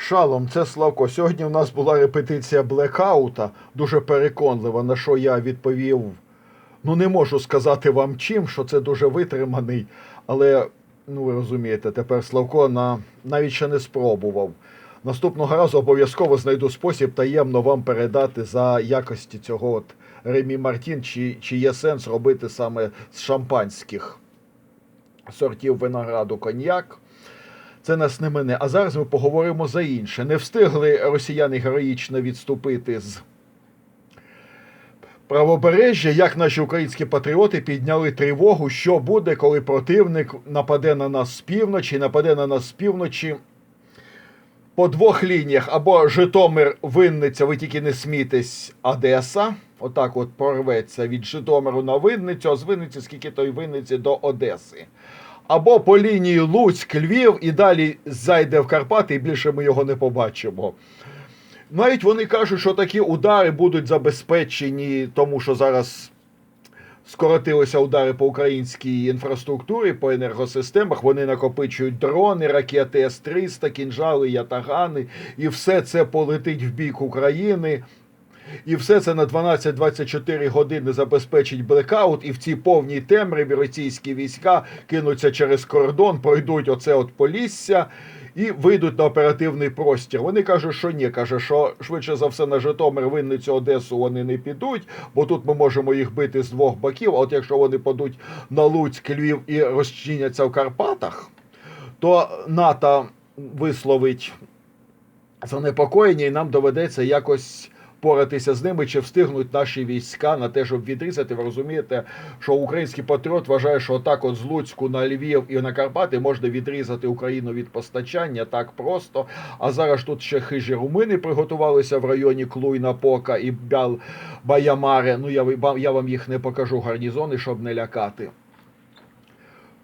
Шалом, це Славко. Сьогодні у нас була репетиція блекаута, дуже переконлива, на що я відповів. Ну, не можу сказати вам чим, що це дуже витриманий, але ну ви розумієте, тепер Славко на... навіть ще не спробував. Наступного разу обов'язково знайду спосіб таємно вам передати за якості цього от Ремі Мартін, чи, чи є сенс робити саме з шампанських сортів винограду коньяк. Це нас не мене. А зараз ми поговоримо за інше. Не встигли росіяни героїчно відступити з правобережжя, як наші українські патріоти підняли тривогу, що буде, коли противник нападе на нас з півночі, нападе на нас з півночі по двох лініях: або Житомир, Винниця, ви тільки не смійтесь, Одеса. Отак от порветься від Житомиру на Винницю, а з Винниці, скільки той Винниці до Одеси. Або по лінії Луцьк, Львів і далі зайде в Карпати, і більше ми його не побачимо. Навіть вони кажуть, що такі удари будуть забезпечені, тому що зараз скоротилися удари по українській інфраструктурі, по енергосистемах. Вони накопичують дрони, ракети С-300, кінжали, ятагани, і все це полетить в бік України. І все це на 12-24 години забезпечить блекаут, і в цій повній темряві російські війська кинуться через кордон, пройдуть оце от полісся і вийдуть на оперативний простір. Вони кажуть, що ні, каже, що швидше за все на Житомир, Винницю, Одесу вони не підуть, бо тут ми можемо їх бити з двох боків. А от якщо вони падуть на Луцьк, Львів і розчиняться в Карпатах, то НАТО висловить занепокоєння, і нам доведеться якось поратися з ними, чи встигнуть наші війська на те, щоб відрізати. Ви розумієте, що український патріот вважає, що отак от з Луцьку на Львів і на Карпати можна відрізати Україну від постачання так просто. А зараз тут ще хижі румини приготувалися в районі Клуйна Пока і Бял Баямаре. Ну я, я вам їх не покажу гарнізони, щоб не лякати.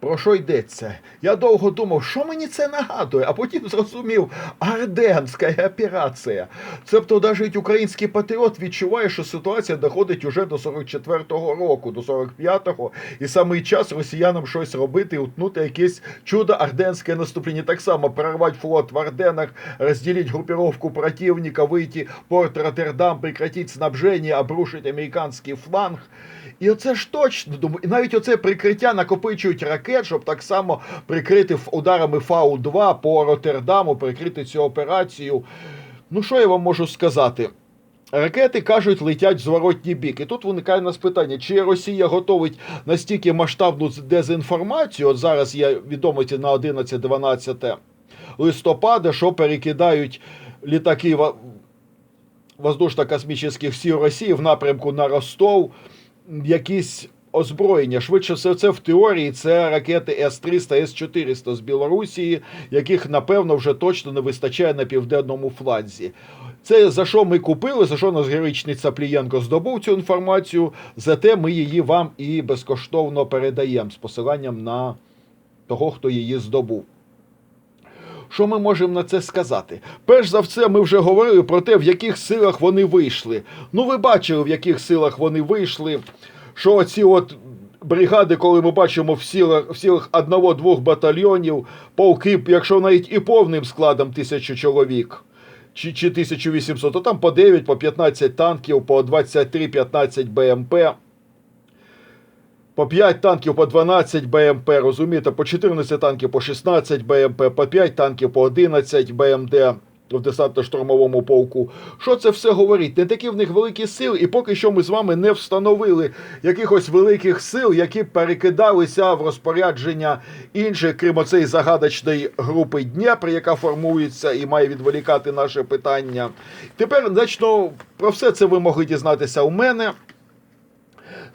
Про що йдеться? Я довго думав, що мені це нагадує, а потім зрозумів, Арденська операція. Тобто навіть український патріот відчуває, що ситуація доходить уже до 44-го року, до 45-го, і саме час росіянам щось робити, утнути якесь чудо арденське наступлення. Так само прорвати флот в Арденах, розділити групіровку противника, вийти в порт Роттердам, прекратити снабження, обрушити американський фланг. І оце ж точно думаю, і навіть оце прикриття накопичують ракет, щоб так само прикрити ударами Фау-2 по Роттердаму, прикрити цю операцію. Ну що я вам можу сказати? Ракети кажуть, летять в зворотній бік. І тут виникає у нас питання: чи Росія готовить настільки масштабну дезінформацію? От зараз є відомості на 11-12 листопада, що перекидають літаки воздушно-космічних сил Росії в напрямку на Ростов якісь озброєння. Швидше все, це в теорії це ракети С-300, С-400 з Білорусі, яких, напевно, вже точно не вистачає на південному фланзі. Це за що ми купили, за що нас героїчний Цаплієнко здобув цю інформацію, зате ми її вам і безкоштовно передаємо з посиланням на того, хто її здобув. Що ми можемо на це сказати? Перш за все, ми вже говорили про те, в яких силах вони вийшли. Ну, ви бачили, в яких силах вони вийшли. Що оці от бригади, коли ми бачимо в силах, в силах одного-двох батальйонів, полки, якщо навіть і повним складом тисячу чоловік. Чи, чи 1800, то там по 9, по 15 танків, по 23-15 БМП. По 5 танків по 12 БМП, розумієте, по 14 танків по 16 БМП, по 5 танків по 11 БМД в десантно-штурмовому полку. Що це все говорить? Не такі в них великі сили, і поки що ми з вами не встановили якихось великих сил, які перекидалися в розпорядження інших, крім оцей загадочної групи Дніпр, яка формується і має відволікати наше питання. Тепер, значно, про все це ви могли дізнатися у мене.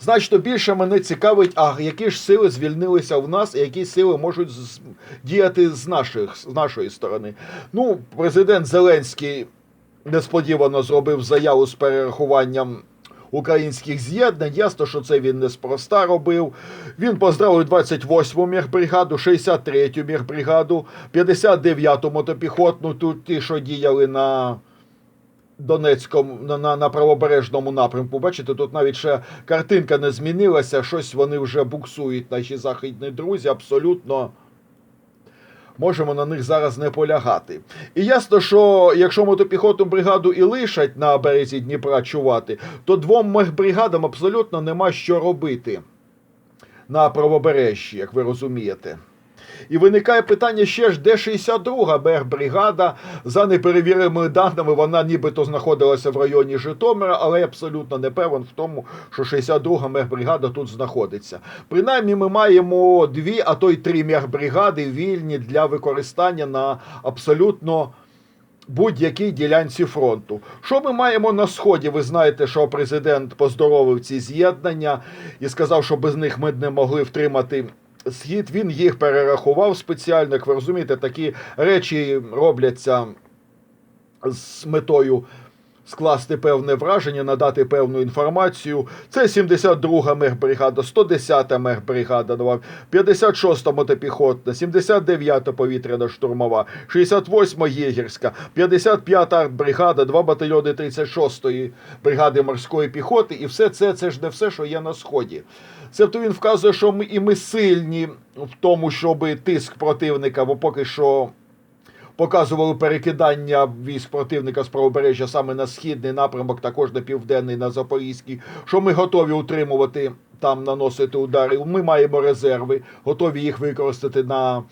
Значно більше мене цікавить, а які ж сили звільнилися в нас, і які сили можуть діяти з, наших, з нашої сторони. Ну, президент Зеленський несподівано зробив заяву з перерахуванням українських з'єднань. Ясно, що це він неспроста робив. Він поздравив 28-му міхбригаду, 63-ю міхбригаду, 59-ту мотопіхотну, тут ті, що діяли на Донецькому на, на, правобережному напрямку. Бачите, тут навіть ще картинка не змінилася, щось вони вже буксують, наші західні друзі, абсолютно можемо на них зараз не полягати. І ясно, що якщо мотопіхотну бригаду і лишать на березі Дніпра чувати, то двом мехбригадам абсолютно нема що робити на правобережжі, як ви розумієте. І виникає питання ще ж, де 62-га мехбригада. За неперевіреними даними, вона нібито знаходилася в районі Житомира, але я абсолютно не певен в тому, що 62-га мехбригада тут знаходиться. Принаймні, ми маємо дві, а то й три мехбригади вільні для використання на абсолютно будь-якій ділянці фронту. Що ми маємо на сході? Ви знаєте, що президент поздоровив ці з'єднання і сказав, що без них ми не могли втримати. Схід він їх перерахував спеціально. Як ви розумієте, такі речі робляться з метою скласти певне враження, надати певну інформацію. Це 72-га мехбригада, 110-та мехбригада, 56-та мотопіхотна, 79-та повітряна штурмова, 68-та єгерська, 55-та бригада, два батальйони 36-ї бригади морської піхоти. І все це це ж не все, що є на сході. Тобто він вказує, що ми і ми сильні в тому, щоб тиск противника, бо поки що показували перекидання військ противника з правобережжя саме на східний напрямок, також на південний, на запорізький, що ми готові утримувати там, наносити удари. Ми маємо резерви, готові їх використати на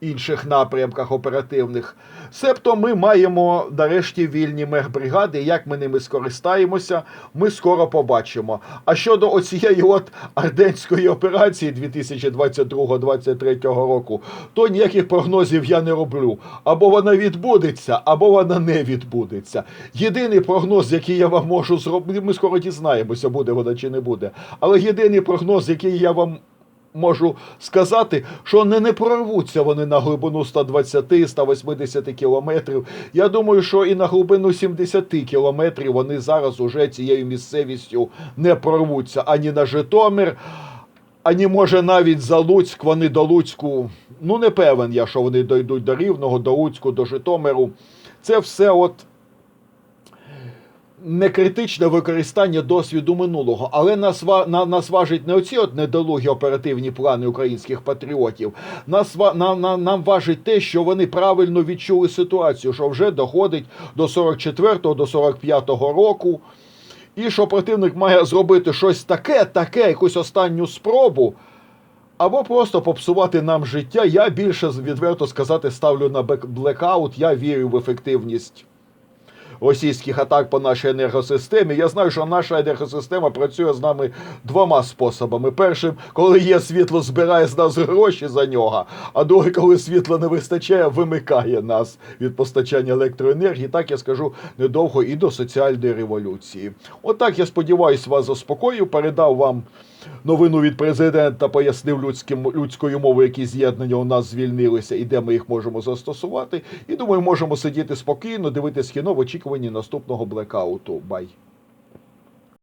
інших напрямках оперативних. Себто ми маємо нарешті вільні мехбригади. Як ми ними скористаємося, ми скоро побачимо. А щодо оцієї от арденської операції 2022-2023 року, то ніяких прогнозів я не роблю. Або вона відбудеться, або вона не відбудеться. Єдиний прогноз, який я вам можу зробити, ми скоро дізнаємося, буде вона чи не буде. Але єдиний прогноз, який я вам можу сказати, що не, не прорвуться вони на глибину 120-180 кілометрів. Я думаю, що і на глибину 70 кілометрів вони зараз уже цією місцевістю не прорвуться ані на Житомир. Ані може навіть за Луцьк, вони до Луцьку. Ну не певен я, що вони дійдуть до Рівного, до Луцьку, до Житомиру. Це все от некритичне використання досвіду минулого, але нас, на, нас важить не оці от недолугі оперативні плани українських патріотів. Нас, на, на, нам важить те, що вони правильно відчули ситуацію, що вже доходить до 44-го, до 45-го року. І що противник має зробити щось таке, таке, якусь останню спробу, або просто попсувати нам життя. Я більше відверто сказати ставлю на блекаут. Я вірю в ефективність російських атак по нашій енергосистемі. Я знаю, що наша енергосистема працює з нами двома способами. Першим, коли є світло, збирає з нас гроші за нього, а другий, коли світла не вистачає, вимикає нас від постачання електроенергії. Так я скажу недовго і до соціальної революції. Отак я сподіваюся, вас заспокоїв, передав вам. Новину від президента пояснив людським, людською мовою, які з'єднання у нас звільнилися і де ми їх можемо застосувати. І думаю, можемо сидіти спокійно, дивитись кіно в очікуванні наступного блекауту. Бай.